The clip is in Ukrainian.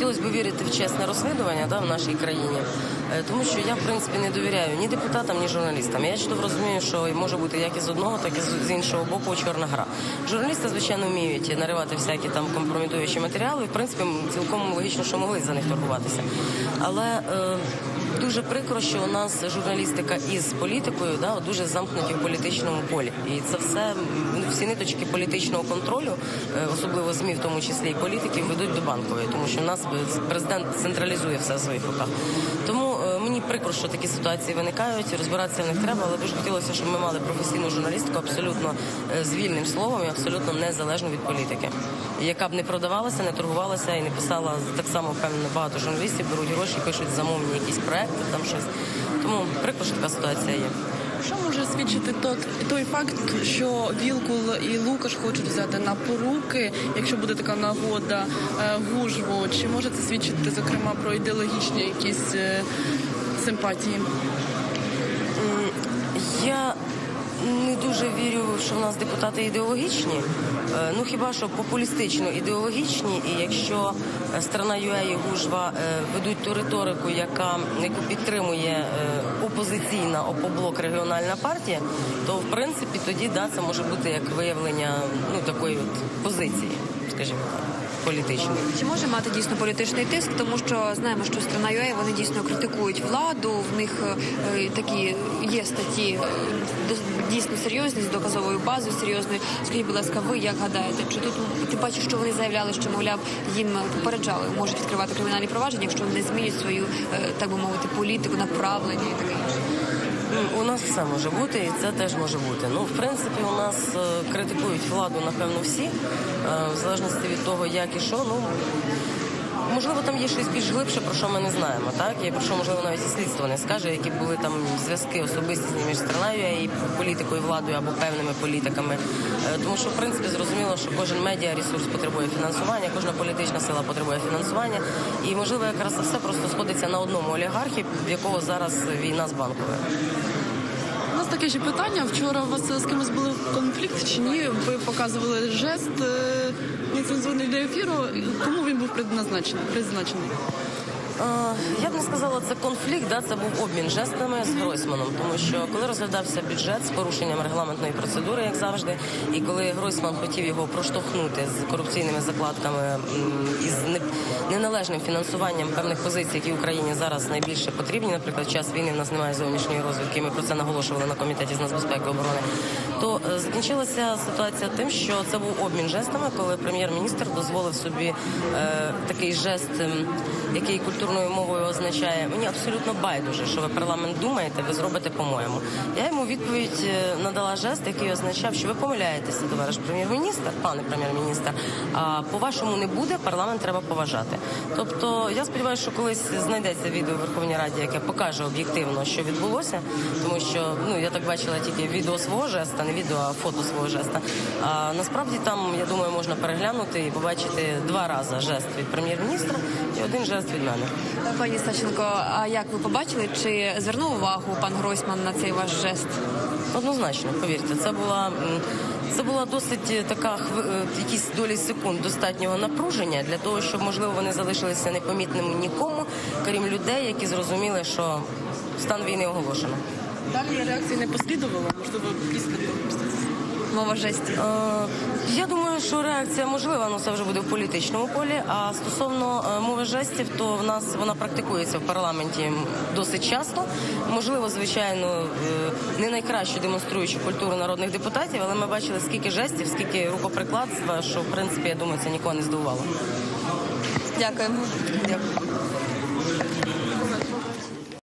хотілося б вірити в чесне розслідування да, в нашій країні, Е, тому що я в принципі не довіряю ні депутатам, ні журналістам. Я чудово розумію, що може бути як із одного, так і з- з іншого боку чорна гра. Журналісти, звичайно, вміють наривати всякі там компрометуючі матеріали. В принципі, цілком логічно, що могли за них торгуватися. Але е, дуже прикро, що у нас журналістика із політикою да, дуже замкнуті в політичному полі. І це все всі ниточки політичного контролю, е, особливо ЗМІ, в тому числі і політиків, ведуть до банкової, тому що у нас е, президент централізує все в своїх руках. Тому мені прикро, що такі ситуації виникають. Розбиратися в них треба, але дуже хотілося, щоб ми мали професійну журналістику абсолютно е, з вільним словом і абсолютно незалежну від політики, яка б не продавалася, не торгувалася і не писала так само впевнено багато журналістів беруть гроші, пишуть замовні якісь проекти, там щось. Тому прикро, що така ситуація є. Що може свідчити тот, той факт, що Вілкул і Лукаш хочуть взяти на поруки, якщо буде така нагода е, гужву? Чи може це свідчити, зокрема, про ідеологічні якісь е, симпатії? Я не дуже вірю, що в нас депутати ідеологічні. Е, Ну хіба що популістично ідеологічні, і якщо е, сторона ЮЕ і Гужва е, ведуть ту риторику, яка яку підтримує опозиційна опоблок регіональна партія, то в принципі тоді да це може бути як виявлення ну такої от позиції, скажімо так, політичної. Чи може мати дійсно політичний тиск, тому що знаємо, що страна ЮЕ вони дійсно критикують владу. В них е, такі є статті е, дійсно серйозні з доказовою базою серйозною. Скажіть, будь ласка, ви як гадаєте? Чи тут ти бачиш, що вони заявляли, що мовляв їм попереджали, можуть відкривати кримінальні провадження, якщо вони не змінюють свою е, так би мовити політику, направлення і таке інше? У нас все може бути, і це теж може бути. Ну, в принципі, у нас е, критикують владу, напевно, всі, е, в залежності від того, як і що. Ну можливо, там є щось більш глибше, про що ми не знаємо. Так і про що можливо навіть і слідство не скаже, які були там зв'язки особистісні між страною і політикою, владою або певними політиками. Е, Тому що в принципі зрозуміло, що кожен медіа ресурс потребує фінансування, кожна політична сила потребує фінансування, і можливо, якраз все просто сходиться на одному олігархі, в якого зараз війна з нас таке ще питання. Вчора у вас з кимось були конфлікт чи ні? Ви показували жест е, нецензурний для ефіру. Кому він був предназначений? призначений? Е, Я б не сказала, це конфлікт, да, це був обмін жестами з Гройсманом, тому що коли розглядався бюджет з порушенням регламентної процедури, як завжди, і коли Гройсман хотів його проштовхнути з корупційними закладками і з неналежним фінансуванням певних позицій, які Україні зараз найбільше потрібні, наприклад, в час війни в нас немає зовнішньої розвідки, ми про це наголошували на комітеті з нацбезпеки і оборони. То е, закінчилася ситуація тим, що це був обмін жестами, коли прем'єр-міністр дозволив собі е, такий жест, який культурною мовою означає мені абсолютно байдуже, що ви парламент думаєте, ви зробите по-моєму. Я йому відповідь е, надала жест, який означав, що ви помиляєтеся, товариш прем'єр-міністр, пане прем'єр-міністр. А по-вашому не буде, парламент треба поважати. Тобто я сподіваюся, що колись знайдеться відео в Верховній Раді, яке покаже об'єктивно, що відбулося, тому що ну я так бачила тільки відео свого жеста, не відео, а фото свого жеста. А насправді там я думаю можна переглянути і побачити два рази жест від прем'єр-міністра і один жест від мене. Пані Саченко, а як ви побачили, чи звернув увагу пан Гройсман на цей ваш жест? Однозначно, повірте, це була це була досить е, така е, якісь долі секунд достатнього напруження для того, щоб можливо вони залишилися непомітними нікому, крім людей, які зрозуміли, що стан війни оголошено. Далі реакції не послідувало, можливо, після того. Мова жестів. Е, Я думаю, що реакція можлива, але це вже буде в політичному полі. А стосовно е, мови жестів, то в нас вона практикується в парламенті досить часто. Можливо, звичайно, е, не найкраще демонструючи культуру народних депутатів, але ми бачили скільки жестів, скільки рукоприкладства, що в принципі я думаю, це нікого не здивувало. Дякую. Дякую.